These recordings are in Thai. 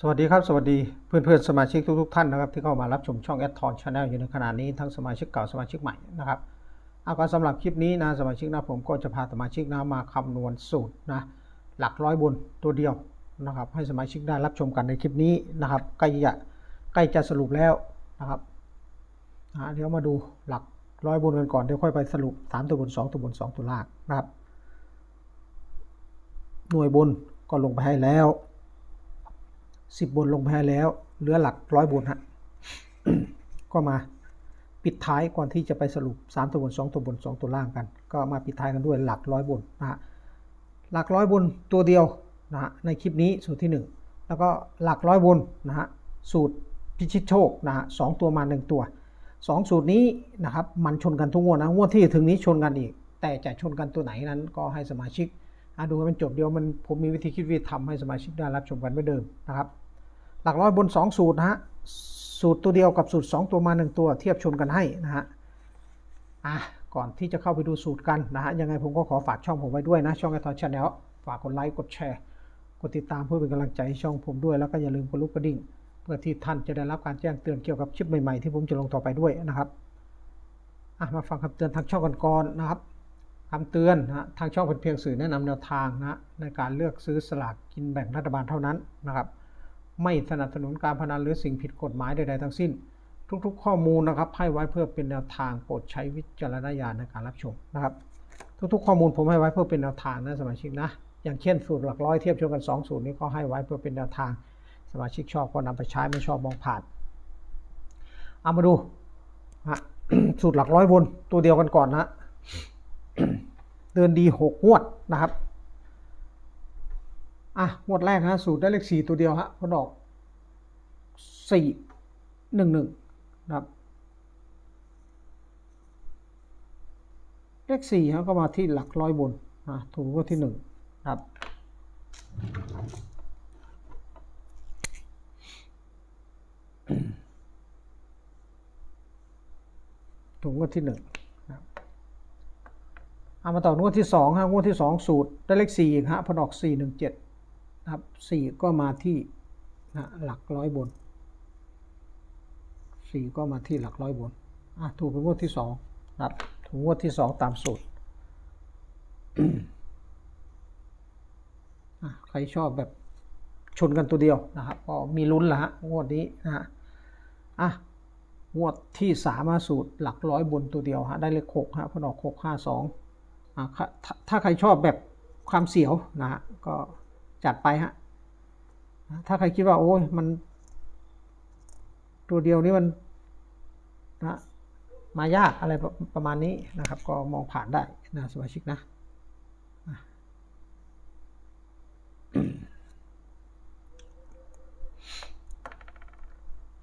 สวัสดีครับ สวัสดีเพื่อนเพื่อนๆสมาชิกทุกๆท่านนะครับที่เข้ามารับชมช่องแอดทอนชาแนลอยู่ในขณะนี้ทั้งสมาชิกเก่าสมาชิกใหม่นะครับเอาก็สำหรับคลิปนี้นะสมาชิกนะผมก็จะพาสมาชิกนะมาคำนวณสูตรนะหลักร้อยบนตัวเดียวนะครับให้สมาชิกได้รับชมกันในคลิปนี้นะครับใกล้จะใกล้จะสรุปแล้วนะครับเดี๋ยวมาดูหลักร้อยบนกันก่อนเดี๋ยวค่อยไปสรุปสามตัวบนสองตัวบนสองตัวล่างนะครับหน่วยบนก็ลงไปให้แล้ว สิบบนลงไปให้แล้ว เหลือหลักร้อยบนฮะก็มาปิดท้ายก่อนที่จะไปสรุปสามตัวบนสองตัวบนสองตัวล่างกัน ก็มาปิดท้ายกันด้วยหลักร้อยบนนะฮะหลักร้อยบนตัวเดียวนะฮะในคลิปนี้สูตรที่หนึ่งแล้วก็หลักร้อยบนนะฮะสูตรพิชิตโชคนะฮะสองตัวมาหนึ่งตัวสองสูตรนี้นะครับมันชนกันทุกงวดนะงวดที่ถึงนี้ชนกันอีก แต่จะชนกันตัวไหนนั้นก็ให้สมาชิก อะดูให้มันจบเดียวมันผมมีวิธีคิดวิธีทำให้สมาชิกได้รับชมกันเหมือนเดิมนะครับ หลักร้อยบน 2 สูตรนะฮะสูตรตัวเดียวกับสูตร 2 ตัวมา 1 ตัวเทียบชนกันให้นะฮะอะก่อนที่จะเข้าไปดูสูตรกันนะฮะยังไงผมก็ขอฝากช่องผมไว้ด้วยนะ ช่องไอทอนชาแนลฝากกดไลค์กดแชร์กดติดตามเพื่อเป็นกำลังใจให้ช่องผมด้วยแล้วก็อย่าลืมกดลูกกระดิ่ง เพื่อที่ท่านจะได้รับการแจ้งเตือนเกี่ยวกับคลิปใหม่ๆที่ผมจะลงต่อไปด้วยนะครับอะมาฟังคำเตือนทางช่องกันก่อนนะครับ คำเตือนนะฮะทางช่องเป็นเพียงสื่อแนะนำแนวทางนะในการเลือกซื้อสลากกินแบ่งรัฐบาลเท่านั้นนะครับ ไม่สนับสนุนการพนันหรือสิ่งผิดกฎหมายใดๆทั้งสิ้น ทุกๆ ข้อมูลนะครับให้ไว้เพื่อเป็นแนวทางโปรดใช้วิจารณญาณในการรับชมนะครับ ทุกๆ ข้อมูลผมให้ไว้เพื่อเป็นแนวทางนะสมาชิกนะอย่างเช่นสูตรหลักร้อยเทียบชนกัน2สูตรนี้ก็ให้ไว้เพื่อเป็นแนวทางสมาชิกชอบก็นำไปใช้ไม่ชอบมองผ่านเอามาดูฮะสูตรหลักร้อยบนตัวเดียวกันก่อนนะ เดินดีหกงวดนะครับอะงวดแรกนะสูตรได้เลขสี่ตัวเดียวฮะพอดอกสี่หนึ่งหนึ่งนะครับเลขสี่ฮะก็มาที่หลักร้อยบนนะถูกงวดที่หนึ่งนะครับ ถูกงวดที่หนึ่ง เอามาต่องวดที่สองฮะงวดที่สองสูตรได้เลขสี่อีกฮะพอดอกสี่หนึ่งเจ็ดนะครับสี่ก็มาที่นะหลักร้อยบนสี่ก็มาที่หลักร้อยบนอะถูกเป็นงวดที่สองนะครับถูกงวดที่สองตามสูตรใครชอบแบบชนกันตัวเดียวนะครับก็มีลุ้นละฮะงวดนี้นะฮะอะงวดที่สามมาสูตรหลักร้อยบนตัวเดียวฮะได้เลขหกฮะพอดอกหกห้าสอง ถ้าถ้าใครชอบแบบความเสียวนะฮะก็จัดไปฮะถ้าใครคิดว่าโอ้ยมัน ตัวเดียวนี้มันนะมายากอะไรประประมาณนี้นะครับ ก็มองผ่านได้นะสมาชิกนะ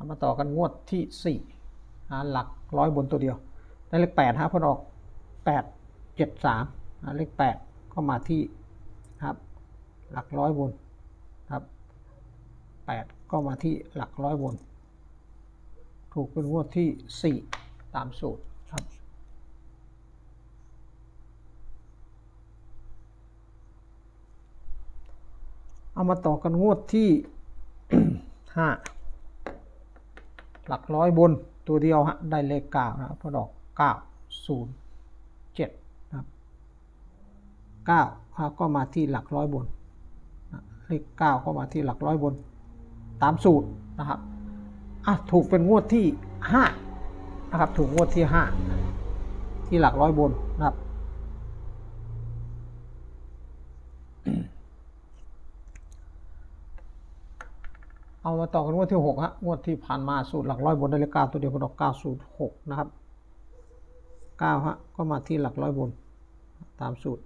ามาต่อกันงวดที่สี่หาหลักร้อยบนตัวเดียว ได้เลขแปดฮะพอดอกแปดเจ็ดสามเลขแปดก็มาที่ครับหลักร้อยบนครับแปดก็มาที่หลักร้อยบนถูกเป็นงวดที่สี่ตามสูตรครับเอามาต่อกันงวดที่ห้าหลักร้อยบนตัวเดียวฮะได้เลขเก้านะครับพอดอกเก้า ศูนย์เจ็ดนะครับเก้าฮะก็มาที่หลักร้อยบนเลขเก้าก็มาที่หลักร้อยบน ตามสูตรนะครับอะถูกเป็นงวดที่ห้านะครับ ถูกงวดที่ห้าที่หลักร้อยบนนะครับเอามาต่อกันงวดที่หกฮะงวดที่ผ่านมาสูตรหลักร้อยบนได้เลขเก้าตัวเดียวพอดอกเก้าสูตรหกนะครับเก้าฮะก็มาที่หลักร้อยบนตามสูตร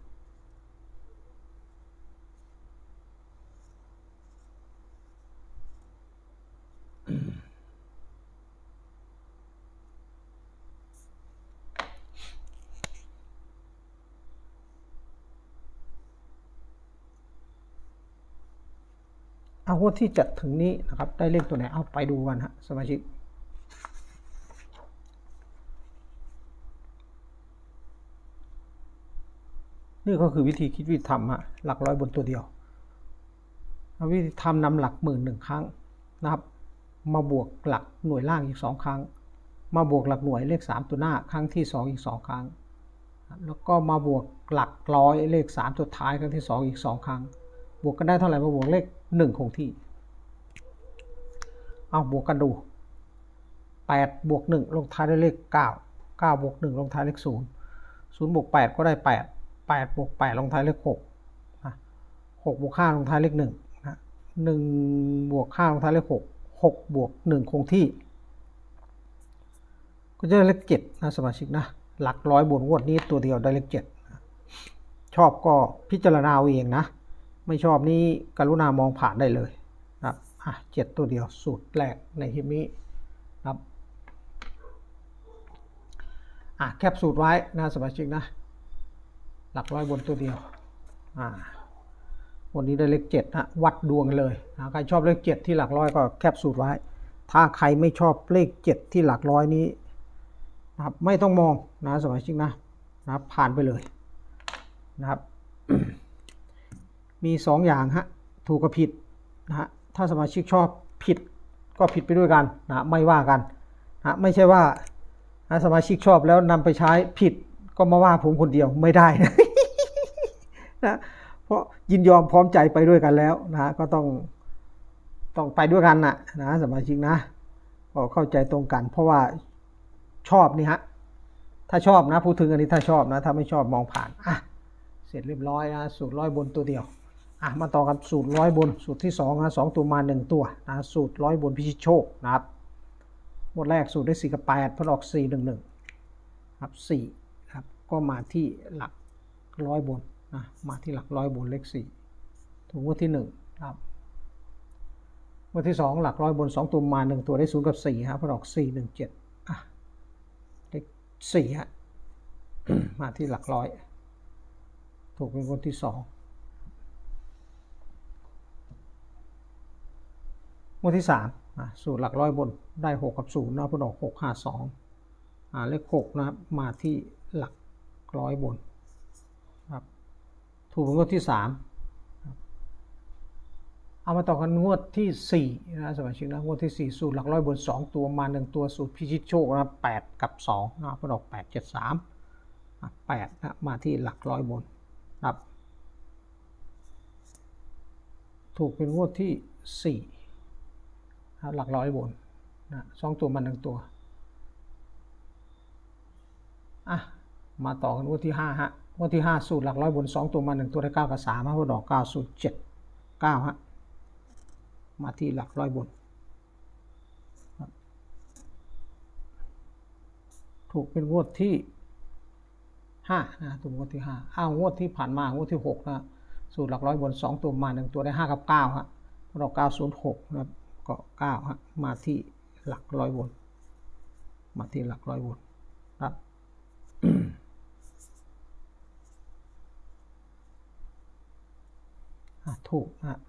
เอางวดที่จะถึงนี้นะครับได้เลขตัวไหนเอาไปดูกันฮะสมาชิกนี่ก็คือวิธีคิดวิธีทำฮะหลักร้อยบนตัวเดียววิธีทำนำหลักหมื่นหนึ่งครั้งนะครับ มาบวกหลักหน่วยล่างอีกสองครั้ง มาบวกหลักหน่วยเลขสามตัวหน้าครั้งที่สองอีกสองครั้ง แล้วก็มาบวกหลักร้อยเลขสามตัวท้ายครั้งที่สองอีกสองครั้ง บวกกันได้เท่าไหร่มาบวกเลขหนึ่งคงที่ เอาบวกกันดูแปดบวกหนึ่งลงท้ายด้วยเลขเก้าเก้าบวกหนึ่งลงท้ายเลขศูนย์ศูนย์บวกแปดก็ได้แปดแปดบวกแปดลงท้ายเลขหกหกบวกห้าลงท้ายเลขหนึ่งนะหนึ่งบวกห้าลงท้ายเลขหกหกบวกหนึ่งคงที่ ก็จะได้เลขเจ็ดนะสมาชิกนะหลักร้อยบนงวดนี้ตัวเดียวได้เลขเจ็ดชอบก็พิจารณาเอาเองนะ ไม่ชอบนี่กรุณามองผ่านได้เลยนะครับอะเจ็ดตัวเดียวสูตรแรกในคลิปนี้นะครับอะแคปสูตรไว้นะสมาชิกนะ หลักร้อยบนตัวเดียวอ่าวันนี้ได้เลขเจ็ดนะวัดดวงเลยนะใครชอบเลขเจ็ดที่หลักร้อยก็แคปสูตรไว้ ถ้าใครไม่ชอบเลขเจ็ดที่หลักร้อยนี้นะครับไม่ต้องมองนะสมาชิกนะนะครับผ่านไปเลยนะครับ มีสองอย่างฮะถูกกับผิดนะฮะถ้าสมาชิกชอบผิดก็ผิดไปด้วยกันนะไม่ว่ากันนะไม่ใช่ว่านะสมาชิกชอบแล้วนำไปใช้ผิดก็มาว่าผมคนเดียวไม่ได้นะนะเพราะยินยอมพร้อมใจไปด้วยกันแล้วนะก็ต้องต้องไปด้วยกันนะนะสมาชิกนะก็เข้าใจตรงกัน เพราะว่าชอบนี่ฮะถ้าชอบนะพูดถึงอันนี้ถ้าชอบนะถ้าไม่ชอบมองผ่านอะเสร็จเรียบร้อยนะสูตรร้อยบนตัวเดียว อะมาต่อกับสูตรร้อยบนสูตรที่สอ2นะสองตัวมาหนึ่งตัวนะสูตรร้อยบนพิชิตโชคนะครับหมดแรกสูตรได้สี่กับ8เพื่ออหนึ่งครับสี่ครับก็มาที่หลักร้อยบนนะมาที่หลักร้อยบนเลขสี่ถูกงวดที่หนึ่งครับงวดที่สองหลักร้อยบนสองตัวมาหนึ่งตัวได้ศูนย์กับสี่ครับพลอกสี่หนึ่งเจ็ดอะเลขสี่ฮะมาที่หลักร้อย ถูกเป็นคนที่สอง งงวดที่สามสูตรหลักร้อยบนได้หกกับศูนย์นะพอดอกหกห้าสองเลขหกนะครับมาที่หลักร้อยบนครับถูกเป็นงวดที่สามเอามาต่อกันงวดที่สี่นะสมาชิกนะงวดที่สี่สูตรหลักร้อยบนสองตัวมาหนึ่งตัวสูตรพิชิตโชคนะครับแปดกับสองนะพอดอกแปดเจ็ดสามแปดนะมาที่หลักร้อยบนครับถูกเป็นงวดที่สี่ หลักร้อยบนนะสองตัวมันหนึ่งตัวอะมาต่อกันงวดที่ห้าฮะงวดที่ห้าสูตรหลักร้อยบนสองตัวมันหนึ่งตัวได้เก้ากับสามฮะพอดอกเก้าสูตรเจ็ดเก้าฮะมาที่หลักร้อยบน ถูกเป็นงวดที่ห้านะตัวงวดที่ห้าอ้าวงวดที่ผ่านมางวดที่หกนะสูตรหลักร้อยบนสองตัวมาหนึ่งตัวได้ห้ากับเก้าฮะเราเก้าศูนย์หกนะครับ ก็เก้าฮะมาที่หลักร้อยบนมาที่หลักร้อยบนครับถูกฮะ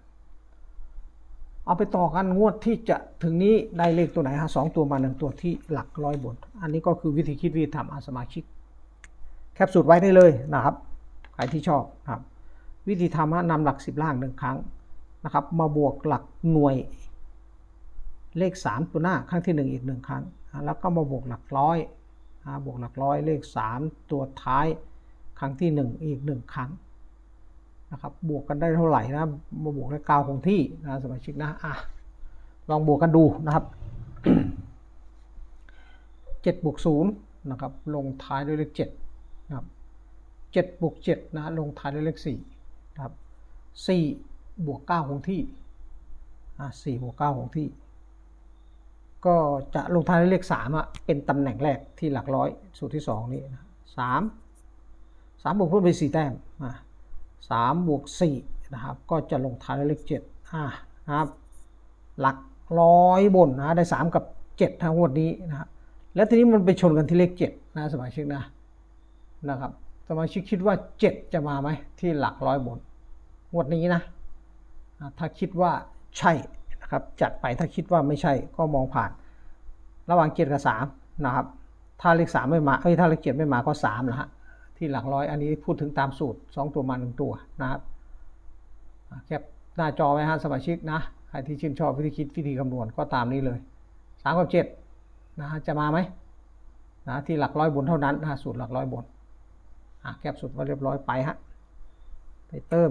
เอาไปต่อกันงวดที่จะถึงนี้ได้เลขตัวไหนฮะสองตัวมาหนึ่งตัวที่หลักร้อยบน อันนี้ก็คือวิธีคิดวิธีทำอาสมาชิก แคปสูตรไว้ได้เลยนะครับ ใครที่ชอบครับ วิธีทำนะนำหลักสิบล่างหนึ่งครั้งนะครับ มาบวกหลักหน่วย เลข 3 ตัวหน้าครั้งที่ 1 อีกหนึ่งครั้ง แล้วก็มาบวกหลักร้อยบวกหลักร้อยเลข 3 ตัวท้ายครั้งที่ 1 อีกหนึ่งครั้งนะครับบวกกันได้เท่าไหร่นะมาบวกได้กาวคงที่นะสมาชิกนะอะลองบวกกันดูนะครับ7บวก0นะครับลงท้ายด้วยเลข7นะครับ7บวก7นะลงท้ายด้วยเลข4นะครับ4บวก9คงที่อะ4บวก9คงที่ ก็จะลงท้ายด้วยเลข3อะเป็นตำแหน่งแรกที่หลักร้อยสูตรที่2นี่นะสามสามบวกเพิ่มไป4แต้มอะสามบวก4นะครับ ก็จะลงท้ายด้วยเลข7อะนะครับ หลักร้อยบนนะได้3กับ7ทั้งหมดนี้นะครับแล้วทีนี้มันไปชนกันที่เลข7นะสมาชิกนะนะครับสมาชิกคิดว่า 7 จะมาไหมที่หลักร้อยบนงวดนี้นะ ถ้าคิดว่าใช่ นะครับจัดไปถ้าคิดว่าไม่ใช่ก็มองผ่าน ระหว่างเจ็ดกับสามนะครับถ้าเลขสามไม่มาเอ้ยถ้าเลขเจ็ดไม่มาก็สามนะฮะที่หลักร้อยอันนี้พูดถึงตามสูตรสองตัวมาหนึ่งตัวนะครับแคปหน้าจอไว้ฮะสมาชิกนะใครที่ชื่นชอบวิธีคิดวิธีคำนวณก็ตามนี้เลยสามกับเจ็ดนะฮะจะมาไหมนะที่หลักร้อยบนเท่านั้นนะสูตรหลักร้อยบนแคบสุดก็เรียบร้อยไปฮะไปเติม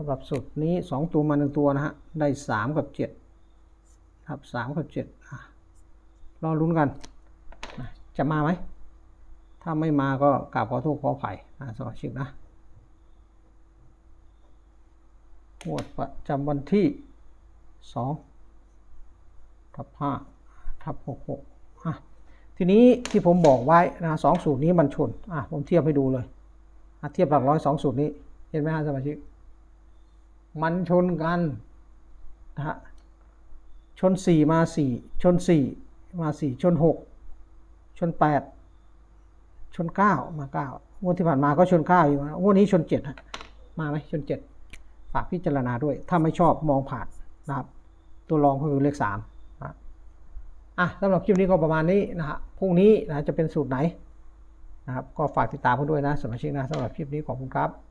สำหรับสูตรนี้สองตัวมาหนึ่งตัวนะฮะ ได้สามกับเจ็ดครับสามกับเจ็ดอะรอลุ้นกัน จะมาไหม ถ้าไม่มาก็กราบขอโทษขออภัยนะสมาชิกนะงวดประจำวันที่สองทับห้าทับหกหกอะทีนี้ที่ผมบอกไว้นะสองสูตรนี้มันชนอะผมเทียบให้ดูเลยอะเทียบหลักร้อยสองสูตรนี้ เห็นไหมฮะสมาชิก มันชนกันนะฮะชนสี่มาสี่ชนสี่มาสี่ชนหกชนแปดชนเก้ามาเก้างวดที่ผ่านมาก็ชนเก้าอยู่นะงวดนี้ชนเจ็ดฮะ มาไหมชนเจ็ดฝากพิจารณาด้วย ถ้าไม่ชอบมองผ่านนะครับ ตัวรองก็คือเลขสามนะอะสำหรับคลิปนี้ก็ประมาณนี้นะฮะพรุ่งนี้นะจะเป็นสูตรไหนนะครับก็ฝากติดตามกันด้วยนะสมาชิกนะสำหรับคลิปนี้ขอบคุณครับ